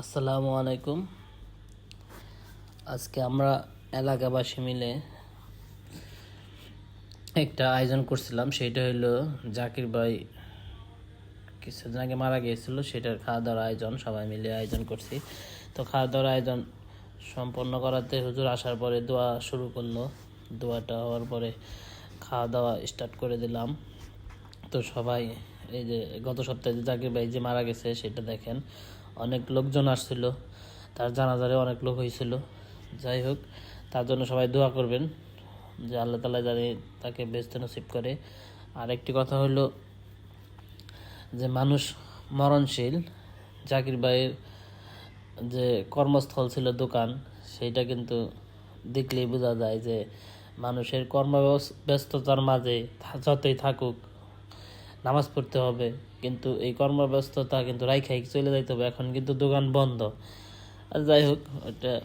আসসালামু আলাইকুম। আজকে আমরা এলাকাবাসী মিলে একটা আয়োজন করছিলাম, সেটা হলো জাকির ভাই কিছুদিন আগে মারা গিয়েছিল, সেটার খাওয়া দাওয়ার আয়োজন, সবাই মিলে আয়োজন করছি। তো খাওয়া দাওয়ার আয়োজন সম্পন্ন করাতে হুজুর আসার পরে দোয়া শুরু করল। দোয়াটা হওয়ার পরে খাওয়া দাওয়া স্টার্ট করে দিলাম। তো সবাই, এই যে গত সপ্তাহে জাকির ভাই যে মারা গেছে, সেটা দেখেন। অনেক লোকজন আসছিল, তার জানাজারে অনেক লোক হয়েছিল যাই হোক, তার জন্য সবাই দোয়া করবেন যে আল্লাহ তালা জানি তাকে বেস্ত নসিব করে। আর একটি কথা হলো যে মানুষ মরণশীল, জাকির ভাইয়ের যে কর্মস্থল ছিল দোকান, সেইটা কিন্তু দেখলেই বোঝা যায় যে মানুষের কর্মব্যস্ততার মাঝে যতই থাকুক নামাজ পড়তে হবে। কিন্তু এই কর্মব্যস্ততা কিন্তু রাইখাই চলে যাইতে হবে। এখন কিন্তু দোকান বন্ধ। আর যাই হোক, এটা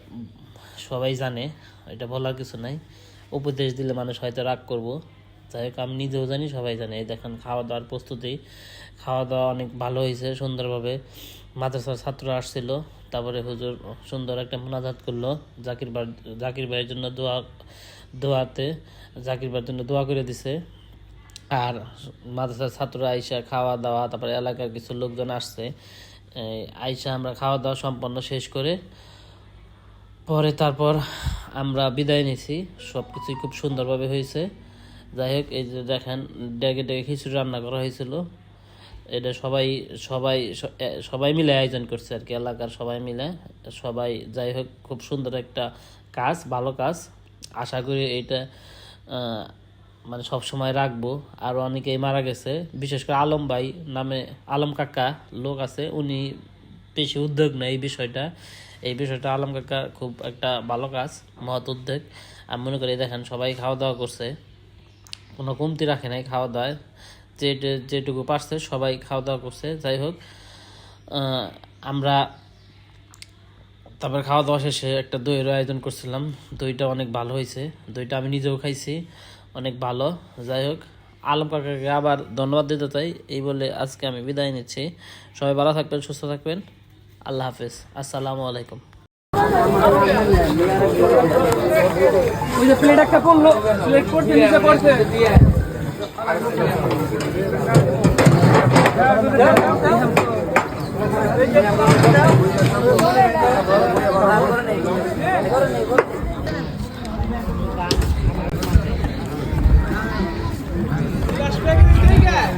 সবাই জানে, এটা বলার কিছু নাই। উপদেশ দিলে মানুষ হয়তো রাগ করব। যাই হোক, আমি নিজেও জানি, সবাই জানে। এই দেখেন খাওয়া দাওয়ার প্রস্তুতি। খাওয়া দাওয়া অনেক ভালো হয়েছে, সুন্দরভাবে। মাদ্রাসার ছাত্ররা আসছিল। তারপরে হুজুর সুন্দর একটা মোনাজাত করল। জাকির ভাই, জাকির ভাইয়ের জন্য দোয়া, দোয়াতে, জাকির ভাইয়ের জন্য দোয়া করে দিছে। আর মাদ্রাসার ছাত্ররা আইসা খাওয়া দাওয়া তারপরে এলাকার কিছু লোকজন আসছে। আইসা আমরা খাওয়া দাওয়া সম্পন্ন শেষ করে পরে তারপর আমরা বিদায় নিছি। সব কিছুই খুব সুন্দরভাবে হয়েছে। যাই হোক এই যে দেখেন ডেকে ডেকে খিচুড়ি রান্না করা হয়েছিল। এটা সবাই সবাই সবাই মিলে আয়োজন করছে আর কি এলাকার সবাই মিলে। সবাই যাই হোক খুব সুন্দর একটা কাজ ভালো কাজ। আশা করি আহ, মানে সব সময় রাখব। আর অনেকেই মারা গেছে। বিশেষ করে আলম ভাই নামে আলম কাকা লোক আছে, উনি বেশি উদ্যোগ নেয় এই বিষয়টা। এই বিষয়টা আলম কাকা খুব একটা ভালো কাজ, মহৎ উদ্যোগ। আমি মনে করি, দেখেন, সবাই খাওয়া দাওয়া করছে। কোনো কমতি রাখে নাই খাওয়া দাওয়ায় যে যেটুকু পারছে, সবাই খাওয়া দাওয়া করছে। যাই হোক আমরা তারপর খাওয়া দাওয়া শেষে একটা দইয়ের আয়োজন করছিলাম। দইটা অনেক ভালো হয়েছে। দইটা আমি নিজেও খাইছি। অনেক ভালো। যাই হোক, আলম কাকাকে আবার ধন্যবাদ দিতে চাই। এই বলে আজকে আমি বিদায় নিচ্ছি। সবাই ভালো থাকবেন, সুস্থ থাকবেন। আল্লাহ হাফেজ। আসসালামু আলাইকুম।